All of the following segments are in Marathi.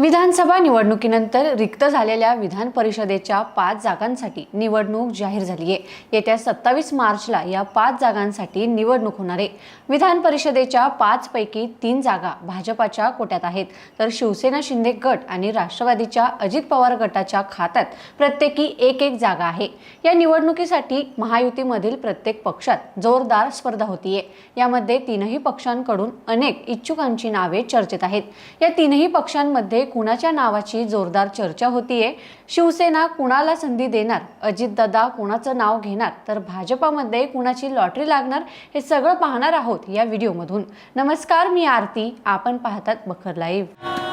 विधानसभा निवडणुकीनंतर रिक्त झालेल्या विधान परिषदेच्या पाच जागांसाठी निवडणूक जाहीर झाली आहे येत्या सत्तावीस मार्चला या पाच जागांसाठी निवडणूक होणार आहे. विधान परिषदेच्या पाचपैकी तीन जागा भाजपाच्या कोट्यात आहेत. तर शिवसेना शिंदे गट आणि राष्ट्रवादीच्या अजित पवार गटाच्या खात्यात प्रत्येकी एक एक जागा आहे. या निवडणुकीसाठी महायुतीमधील प्रत्येक पक्षात जोरदार स्पर्धा होतीये. यामध्ये तीनही पक्षांकडून अनेक इच्छुकांची नावे चर्चेत आहेत. या तीनही पक्षांमध्ये कुणाच्या नावाची जोरदार चर्चा होतीये? शिवसेना कुणाला संधी देणार? अजितदादा कुणाचं नाव घेणार? तर भाजपामध्ये कुणाची लॉटरी लागणार? हे सगळं पाहणार आहोत या व्हिडिओमधून. नमस्कार मी आरती. आपण पाहतात बखर लाईव्ह.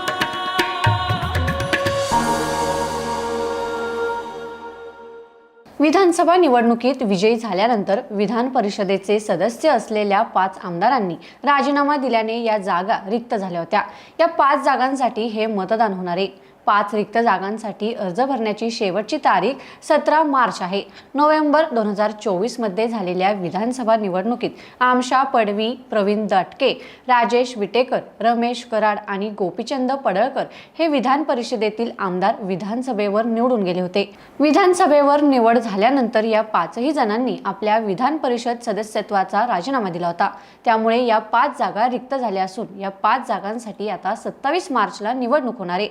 विधानसभा निवडणुकीत विजयी झाल्यानंतर विधान परिषदेचे सदस्य असलेल्या पाच आमदारांनी राजीनामा दिल्याने या जागा रिक्त झाल्या होत्या. या पाच जागांसाठी हे मतदान होणार आहे. पाच रिक्त जागांसाठी अर्ज भरण्याची शेवटची तारीख सतरा मार्च आहे. नोव्हेंबर दोन हजार चोवीसमध्ये झालेल्या विधानसभा निवडणुकीत आमशा पडवी प्रवीण दटके राजेश विटेकर रमेश कराड आणि गोपीचंद पडळकर हे विधान परिषदेतील आमदार विधानसभेवर निवडून गेले होते. विधानसभेवर निवड झाल्यानंतर या पाचही जणांनी आपल्या विधान परिषद सदस्यत्वाचा राजीनामा दिला होता. त्यामुळे या पाच जागा रिक्त झाल्या असून या पाच जागांसाठी आता सत्तावीस मार्चला निवडणूक होणार आहे.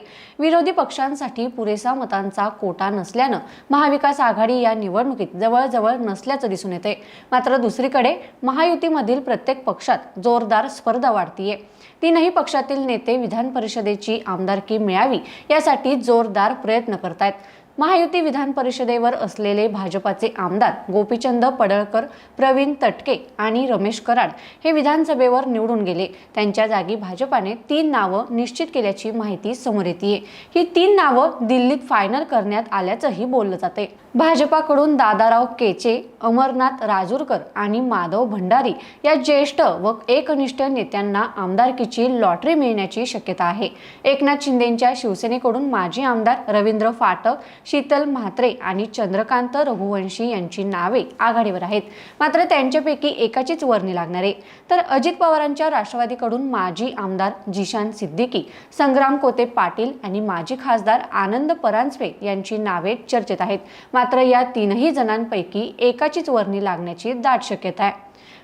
विरोधी पक्षांसाठी पुरेसा मतांचा कोटा नसल्यानं महाविकास आघाडी या निवडणुकीत जवळजवळ नसल्याचं दिसून येते मात्र दुसरीकडे महायुतीमधील प्रत्येक पक्षात जोरदार स्पर्धा वाढतीये. तीनही पक्षातील नेते विधान परिषदेची आमदारकी मिळावी यासाठी जोरदार प्रयत्न करतायत. महायुती विधान परिषदेवर असलेले भाजपाचे आमदार गोपीचंद पडळकर प्रवीण तटके आणि रमेश कराड हे विधानसभेवर निवडून गेले. त्यांच्या जागी भाजपाने तीन नावं निश्चित केल्याची माहिती समोर येते ही तीन नावं दिल्लीत फायनल करण्यात आल्याचंही बोललं जाते भाजपाकडून दादाराव केचे अमरनाथ राजूरकर आणि माधव भंडारी या ज्येष्ठ व एकनिष्ठ नेत्यांना आमदारकीची लॉटरी मिळण्याची शक्यता आहे. एकनाथ शिंदेच्या शिवसेनेकडून माजी आमदार रवींद्र फाटक शीतल म्हात्रे आणि चंद्रकांत रघुवंशी यांची नावे आघाडीवर आहेत. मात्र त्यांच्यापैकी एकाचीच वर्णी लागणार आहे. तर अजित पवारांच्या राष्ट्रवादीकडून माजी आमदार जिशान सिद्दीकी संग्राम कोते पाटील आणि माजी खासदार आनंद परांजपे यांची नावे चर्चेत आहेत. मात्र या तीनही जणांपैकी एकाचीच वर्णी लागण्याची दाट शक्यता आहे.